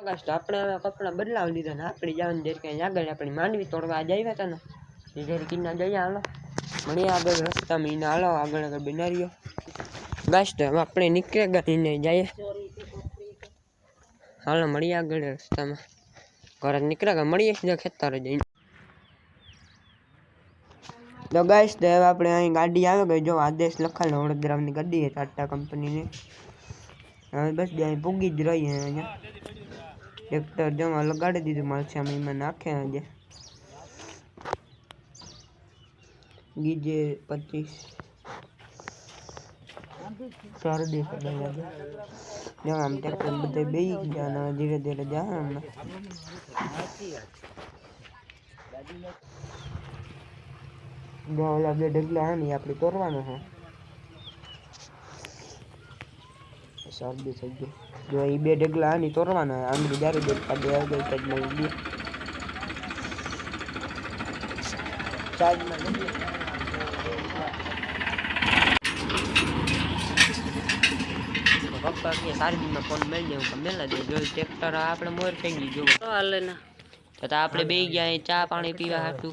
આકાશ તો આપણે હવે કપડાં બદલાવી લીધા ને આપણી જવાની દેર ક્યાંય આગળ આપણી માંડવી તોડવા આજે આવ્યા હતા ને એ ઘેર કિન્ના જઈએ હાલો મળીએ આગળ રસ્તામાં એને હાલો આગળ આગળ બનાવીઓ બસ તો હવે આપણે નીકળે ગઈને જઈએ હાલો મળીએ આગળ રસ્તામાં ઘરે નીકળે ગયા મળીએ સીધા ખેતરે જઈને તો ગાઈસ તો હવે આપણે અહીં ગાડી આવે ગઈ જો આદેશ લખાયેલો વડોદરાની ગાડી છે ટાટા કંપનીની હવે બસ જે અહીં પૂગી જ રહીએ અહીંયા ટ્રેક્ટર જમા લગાડી દીધું મળશે અમે એમાં નાખે આજે. ગીજે પચીસ. શરદી જો આમ ટ્રેક્ટર બધે બેસી ગયા ધીરે ધીરે જાય હમણાં. ઓલા બે ઢગલા હે ને આપણે તોડવાનો છે શરદી થઈ ગઈ. જો એ બે ઢગલા આની ને તોડવાના છે આંગળી દારૂ દે કાઢે આગળ સાઈડમાં ઈ બે સાઈડમાં લઈએ. પપ્પા કે સારજીમાં ફોન મેળ હું મેલા દે જો ટ્રેક્ટર આપણે મોર થઈ ગઈ જો હાલે ના તો તો આપણે બે ગયા ચા પાણી પીવા હાટું.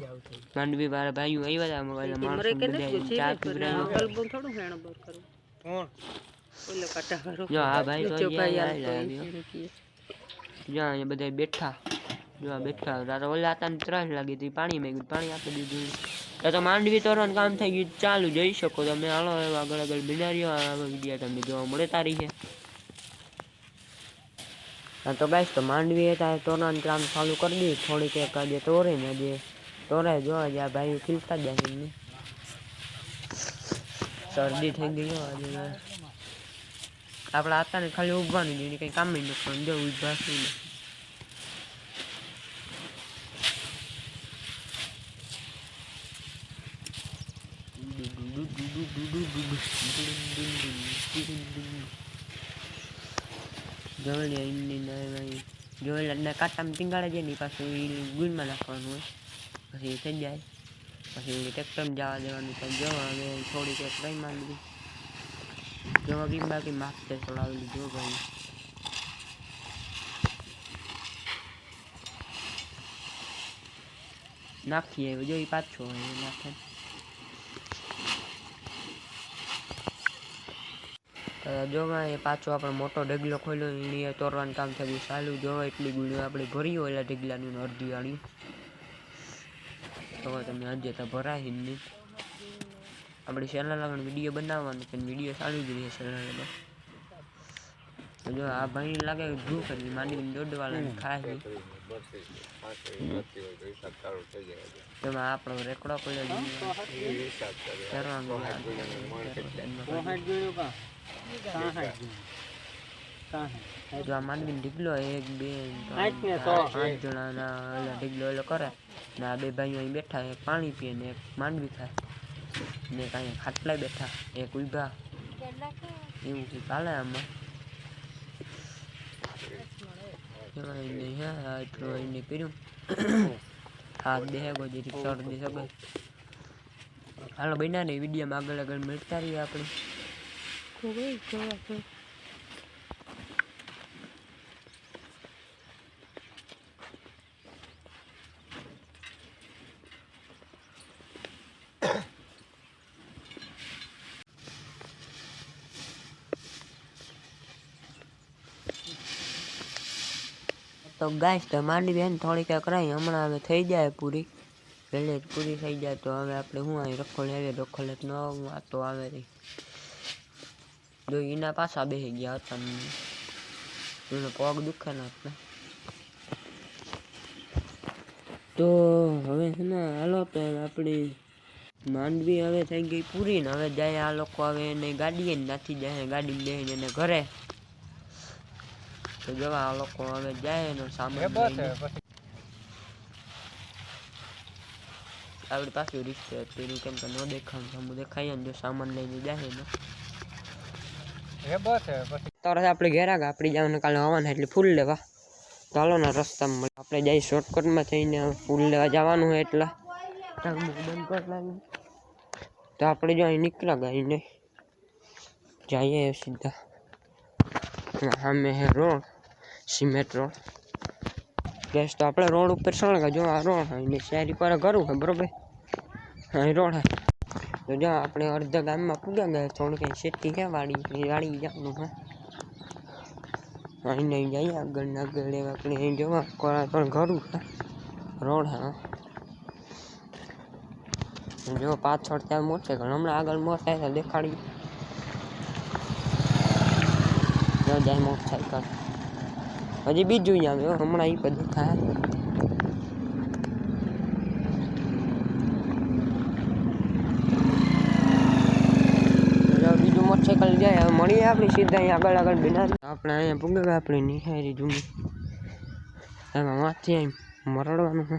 માંડવી વાળા ભાઈઓ આવ્યા હતા અમારા મરે બધા ચા પીવડાવ્યો થોડું હેણ બર કરું ઓલે કાટા વાળો જો આ ભાઈ તો જો ભાઈ અહીંયા હાલતો આવેલા હોય આવ્યો. છે. જો અહીંયા બધા બેઠા જો આ બેઠા તારે ઓલા હતા ને ત્રાસ લાગી હતી પાણી મેં પાણી આપી દીધું તો તો માંડવી તોરવાનું કામ થઈ ગયું ચાલુ જઈ શકો તમે હાલો હવે આગળ આગળ બિનારીઓ આ વિડીયો તમને જોવા મળે તારી છે હા તો ગાઈશ તો માંડવી હતા તોરવાનું કામ ચાલુ કરી દીધું થોડીક એક આજે તોરીને આજે તોરાય જો આજે આ ભાઈઓ ખીલતા જ જાય એમની શરદી થઈ ગઈ હો આજે આપણા હતા ને ખાલી ઊભવાનું જ એની કંઈ કામ નહીં પણ જો ઊભા થઈને જોડે એની નાય જોડે કાંટામાં ટીંગાડે છે ને ઈ પાછું એ ગુણમાં નાખવાનું હોય પછી એ થઈ જાય પછી ઓલી ટ્રેક્ટરમાં જવા દેવાનું પણ જો હવે થોડીક એક કઈ માંડવી જો બાકી બાકી માગતે ચડાવેલું જો ભાઈ નાખીએ જો ઈ પાછો એ નાખે જોવા એ પાછો આપણે મોટો ઢગલો ખોલ્યો એની એ તોરવાનું કામ થયું ચાલુ જોવા એટલી ગુણ્યું આપણે ભરી હોય એટલે ઢગલાની અડધી વાળી તો તમે હજે તો ભરાય જ નહીં આપણે ચેનલ પણ વીડિયો બનાવવાનો પણ વીડિયો ચાલુ જ રહે તો જો આ ભાઈ લાગે ધૂ કરી માંડી દોડવાળા ખાય તેમાં આપણો રેકડો પડ્યો કરવાનો જો આ માંડવી ઢીકલો એક બે પાંચ જણાના ઢીકલો એટલે કરે. ને આ બે ભાઈઓ અહીં બેઠા એક પાણી પીએ ને એક માંડવી ખાય. ને કાંઈ ખાટલા બેઠા, એક ઊભા એવું કંઈક હાલે આમાં? એને કર્યું. હાથ બે ગો જેથી શરદી સગો હાલો, બન્યા ને વિડીયોમાં આગળ આગળ મળતા રહીએ આપણે. તો ગાઈશ તો માંડી બેન થોડીક કરાવી હમણાં હવે થઈ જાય પૂરી. પહેલે જ પૂરી થઈ જાય તો હવે આપણે હું અહીં રખોલ આવે, રખોલ ન વાતો આવે રહી જો એના પાછા બેસી ગયા હતા એનો પગ દુખે ને આપણે. તો હવે છે ને હાલો તો આપણી માંડવી હવે થઈ ગઈ પૂરી ને. હવે જાય આ લોકો હવે એને ગાડીએ નાખી જાય, ગાડી બેસીને એને ઘરે. તો જવા આ લોકો હવે જાય એનો સામાન. આપણી પાસે રિક્ષા હતી કેમ કે ન દેખાણ સામું દેખાય ને જો સામાન લઈને જાય ને તરત આપણે ઘેર આગળ આપણી જવાનું કાલે આવવાના એટલે ફૂલ લેવા. ચાલો ને રસ્તામાં મળે આપણે જઈ શોર્ટકટમાં થઈને ફૂલ લેવા જવાનું હોય એટલે. બંધ કરી લાવી તો આપણે જો અહીં નીકળ્યા ગયા નહીં. જઈએ સીધા. સામે હે રોડ. સિમેન્ટ રોડ ગેસ તો આપણે રોડ ઉપર સળગા જો આ રોડ હોય ને શહેરી પર ઘરું હોય બરોબર અહીં રોડ હે તો જો આપણે અડધા ગામમાં પૂગ્યા ગયા થોડું કંઈ શેતી છે વાડી એ વાડી જવાનું હોય અહીં નહીં જઈએ આગળ ને આગળ એવા આપણે અહીં જોવા કોરા પણ ઘરું છે રોડ હા જો પાછળ ત્યાં મોટરસાઇકલ હમણાં આગળ મોટરસાઇકલ દેખાડી જો જાય મોટરસાઇકલ હજી બીજું જ આવે હો, હમણાં એ બધું થાય જો બીજું મોટરસાઇકલ જાય હવે મળીએ આપણે સીધા અહીંયા આગળ આગળ બનાવી આપણે અહીંયા પૂગે આપણે નિહારી જૂની એમાં માથે એમ મરડવાનું છે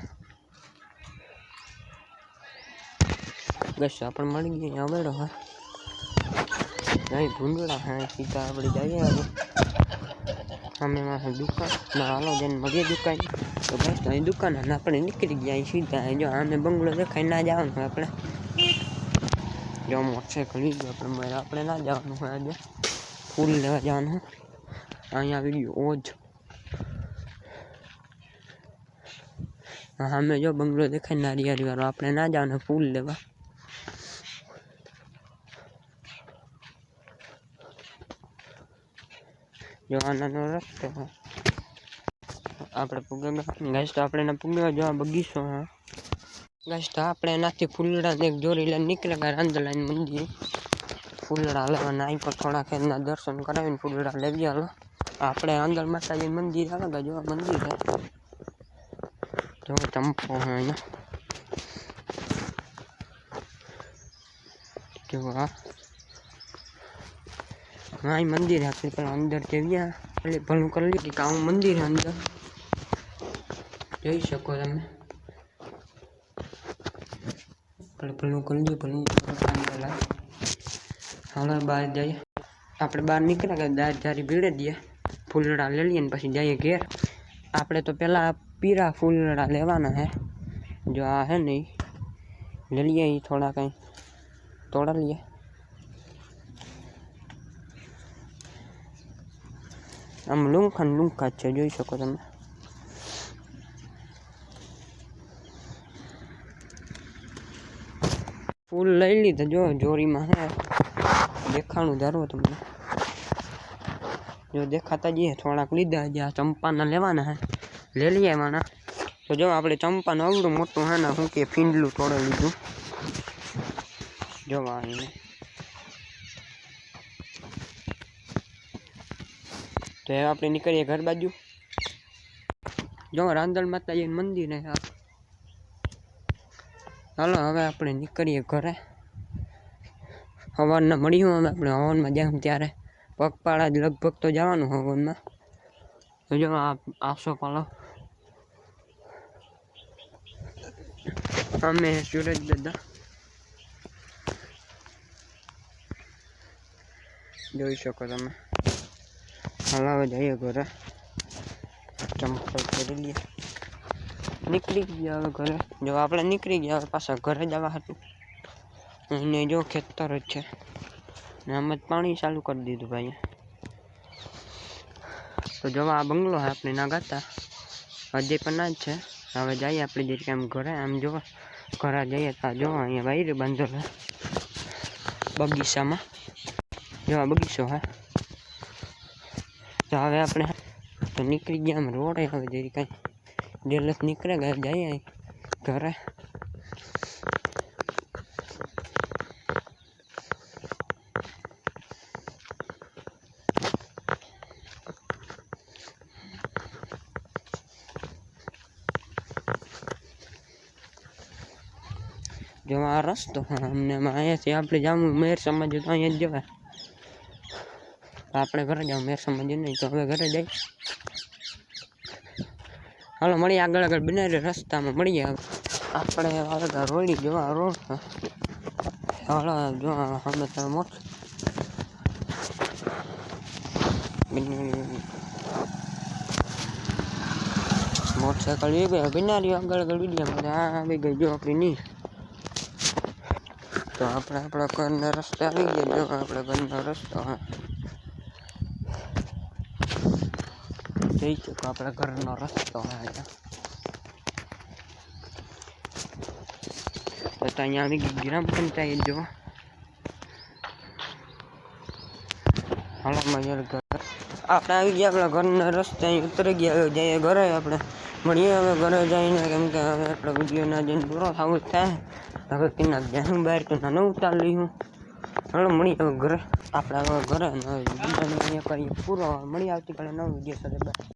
બસ આપણે મળી ગઈ અવેડો હા અહીં ભૂંડળા હા સીધા આપણે જઈએ હવે અમે માં દુકાન ના હાલો જઈને મળીએ દુકાન તો બસ તો અહીં દુકાન અને આપણે નીકળી ગયા અહીં સીધા અહીં જો આમે બંગલો દેખાય ના જવાનું હોય આપણે જો મોટરસાઇકલ લીધું આપણે મારે આપણે ના જવાનું હોય આજે ફૂલ લેવા જવાનું હોય અહીંયા આવી ગયું ઓજ હા અમે જો બંગલો દેખાય નારિયેળી વાળો આપણે ના જવાનું ફૂલ લેવા જો આ નાનો રસ્તો હા આપણે પૂગેગા ગાઈસ તો આપણે ના પૂગેગા જો આ બગીચો હા ગાઈસ તો આપણે એનાથી ફૂલડા ને એક દોરી લઈને નીકળે ગયા રાંદલાઈન મંદિર ફૂલડા લેવાના અહીં પર થોડા ખેરના દર્શન કરાવીને ફૂલડા લેવી હાલો આપણે અંદર માતાજી મંદિર આવે ગયા જો આ મંદિર છે જો ચંપો હે અહીંયા જો આ હા એ મંદિર છે આપણે પેલા અંદર જઈએ એટલે ભલું કરી લઈએ કે આવું મંદિર છે અંદર જોઈ શકો તમે આપણે ભલું કરી લઈએ ભલું પેલા હાલો બહાર જઈએ આપણે બહાર નીકળ્યા કે દાર જારી ભીડે દઈએ ફૂલડા લઈ લઈએ ને પછી જઈએ ઘેર આપણે તો પહેલાં પીરા ફૂલડા લેવાના હે જો આ હે ને ઈ લઈ લઈએ એ થોડા કંઈ તોડા લઈએ આમ લુંખા ને લુંખા જ છે જોઈ શકો તમે ફૂલ લઈ લીધા જો જોરીમાં હે દેખાણું ધારો તમને જો દેખાતા જઈએ થોડાક લીધા જે આ ચંપાના લેવાના હે લઈ લઈએ માના તો જો આપણે ચંપાનું અવડું મોટું હે ને શું કે ફીંડલું તોડે લીધું જોવા આવીને તો હવે આપણે નીકળીએ ઘર બાજુ. જો, રાંદલ માતાજીનું મંદિર હે ચાલો હવે આપણે નીકળીએ ઘરે. હવારના મળ્યું અમે આપણે હવનમાં જાઉં ત્યારે. પગપાળા જ લગભગ તો જવાનું હવનમાં તો જો, આ આસો પાલો. અમે સુરજ દાદા જોઈ શકો તમે. હાલ હવે જઈએ ઘરે ચંપલ કરી લઈએ નીકળી ગયા હવે ઘરે જો આપણે નીકળી ગયા હવે પાછા ઘરે જવા હતું એને જો ખેતર જ છે ને આમ જ પાણી ચાલુ કરી દીધું ભાઈ તો જો આ બંગલો છે આપણે ના ગાતા હજી પણ ના જ છે હવે જઈએ આપણે જે આમ ઘરે આમ જો ઘરે જઈએ તો જો અહીંયા બાયરે બાંધેલો છે બગીચામાં જો આ બગીચો હે તો હવે આપણે તો નીકળી ગયા આમ રોડે હવે જરી કાંઈ ડેલસ નીકળે ગયા જઈએ અહીં ઘરે જો આ રસ્તો હા અમને આમાં અહીંયાથી આપણે જામું મેર સમાજ તો અહીંયા જ જવાય આપણે ઘરે જાવ મેર સમાજ નહીં તો હવે ઘરે જઈ હાલો મળીએ આગળ આગળ બનાવી રસ્તામાં મળીએ હવે આપણે હવે રોડી જો આ રોડ છે. હાલો જો આ સામે તમે મોટ મોટરસાયકલ એ ગઈ બિનારી આગળ આગળ વિડીયો આ આવી ગઈ જો આપણી ની તો આપણે આપણા ઘરના રસ્તે આવી ગયા જો આપણા ઘરનો રસ્તો જઈ શકો આપણા ઘરનો રસ્તો હે અહીંયા અહીંયા આવી ગઈ ગ્રામ પંચાયત જો આપણે આવી ગયા આપણા ઘરના રસ્તે અહીં ઉતરી ગયા જઈએ ઘરે આપણે મળીએ હવે ઘરે જઈને કેમ કે હવે આપણો વીડિયો ના જઈને પૂરો થવું જ થાય હવે કિના જ્યાં બહાર તો નાનું ઉતાર લઈશું હાલો મળીએ હવે ઘરે આપણે હવે ઘરે પૂરો મળી આવતીકાલે નવો વીડિયો સાથે